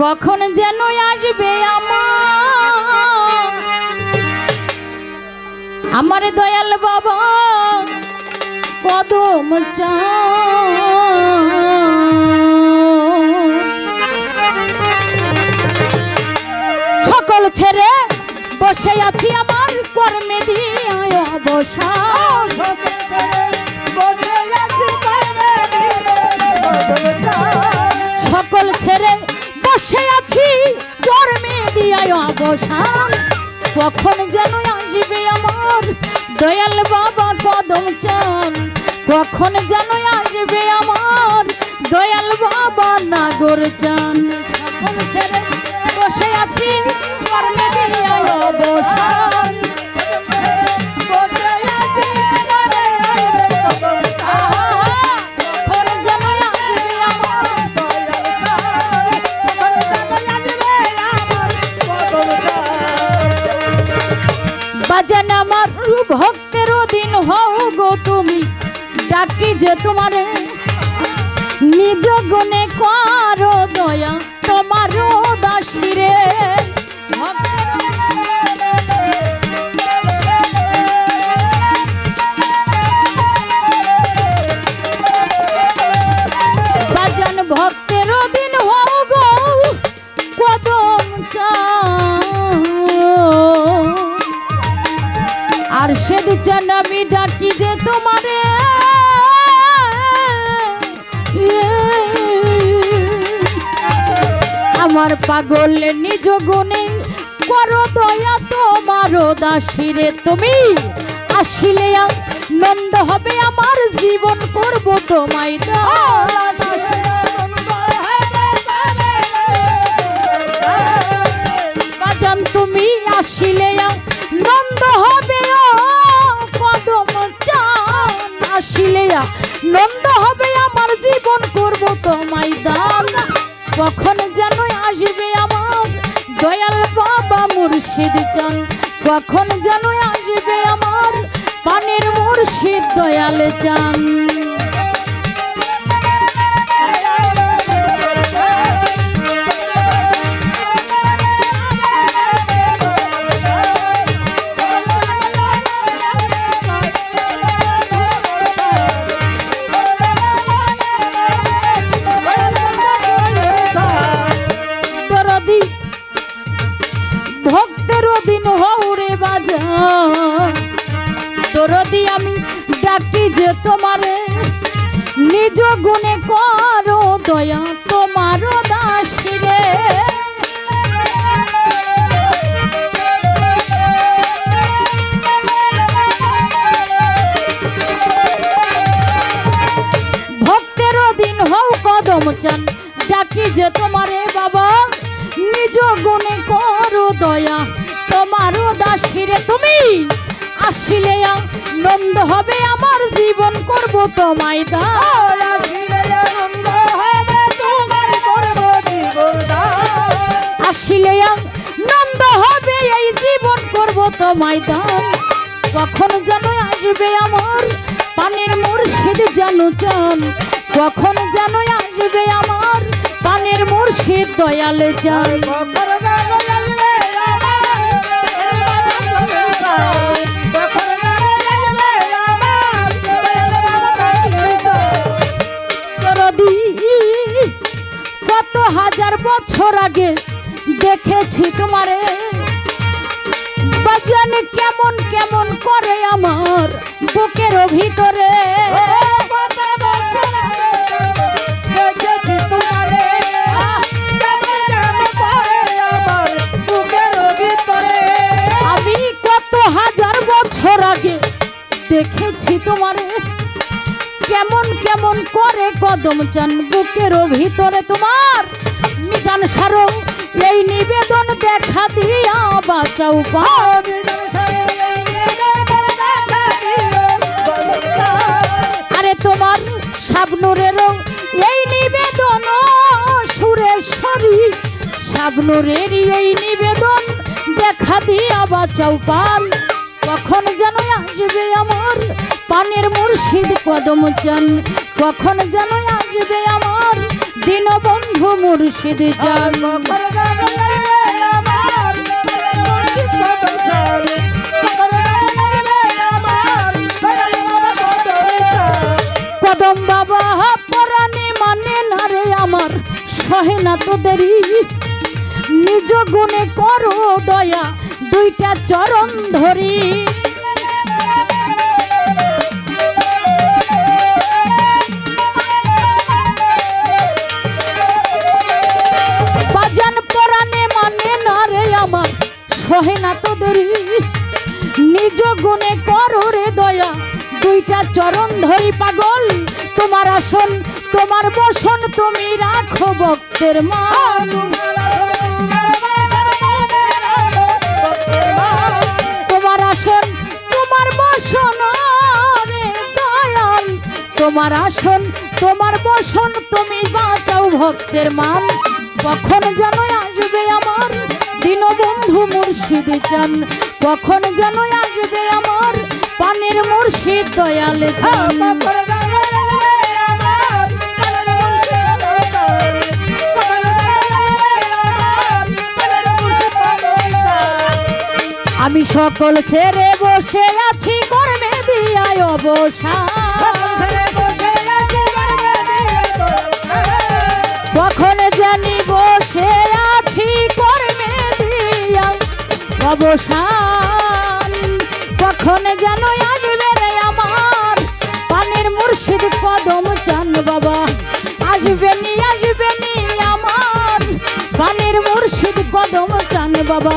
কখন যেন আসবে আমার? আমার দয়াল বাবা কদম সকল ছেড়ে বসে আছি আমার। কর্মে দিয়ে অবসান সকল ছেড়ে বসে আছি কর্মে দিয়ে অবসান কখন যেন আসবে আমার দয়াল বাবা কদম চান। কখন যেন আসবে আমার দয়াল বাবা নাগর চান। ডাকি যে তোমারে। নিজ গুণে করো দয়া তোমারও আমার পাগল নিজ গুণে করো দয়া তোমার দাসিরে তুমি। আসিলে নন্দ হবে আমার জীবন, করব তোমায় তুমি আসিলে নন্দ হবে কদম আসিলে নন্দ হবে আমার জীবন, করব তোমায় দান কখন মুর্শিদ চান। কখন যেন আসবে আমার পানের মুর্শিদ দয়াল চান। তোমারে। নিজ গুণে করো দয়া তোমার দাসিরে ভক্তের দিন হও কদম চান ডাকি যে তোমারে বাবা। নিজ গুণে করো দয়া আসিলে নন্দ হবে আমার জীবন করব তোমায় দান। আসিলে নন্দ হবে এই জীবন করব তোমায় দান। কখন যেন আসবে আমার পানের মুর্শিদ জানু চান। কখন যেন আসবে আমার পানের মুর্শিদ দয়াল চান। হাজার বছর আগে দেখেছি তোমারে। বাজান কেমন কেমন করে আমার বুকের ভিতরে। আমি কত হাজার বছর আগে দেখেছি তোমারে। কেমন কেমন করে কদম চান বুকের ভিতরে তোমার। মিজান সারো, এই নিবেদন দেখা দিয়া বাঁচাও আরে তোমার শাবনুরেরও এই নিবেদন সুরেশ্বরী। শাবনুরের এই নিবেদন দেখা দিয়া বাঁচাও পান কখন যেন আসবে আমার পানের মুর্শিদ কদম চান কখন যেন আসবে আমার দীনবন্ধু মুর্শিদ চান কদম বাবা, পরাণে মানে না রে আমার? সহে না তো দেরি নিজ গুণে করো দয়া, দুইটা চরণ ধরি। গুণে করো রে দয়া। দুইটা চরণ ধরি পাগল। তোমার আসন, তোমার বসন তুমি রাখো ভক্তের মান। তোমার আসন, তোমার বসন দয়াল। তোমার আসন, তোমার বসন তুমি বাঁচাও ভক্তের মান। কখন যেন আসবে আমার দীনবন্ধু মুর্শিদ চান। কখন যেন আমি সকল ছেড়ে বসে আছি, কর্মে দিয়ায় অবসান। কখন জানি বসে আছি, কর্মে দিয়া অবসান। কখন যেন মুর্শিদ কদম চান বাবা। আসবে নি আসবে নি আমার। পানের মুর্শিদ কদম চান বাবা।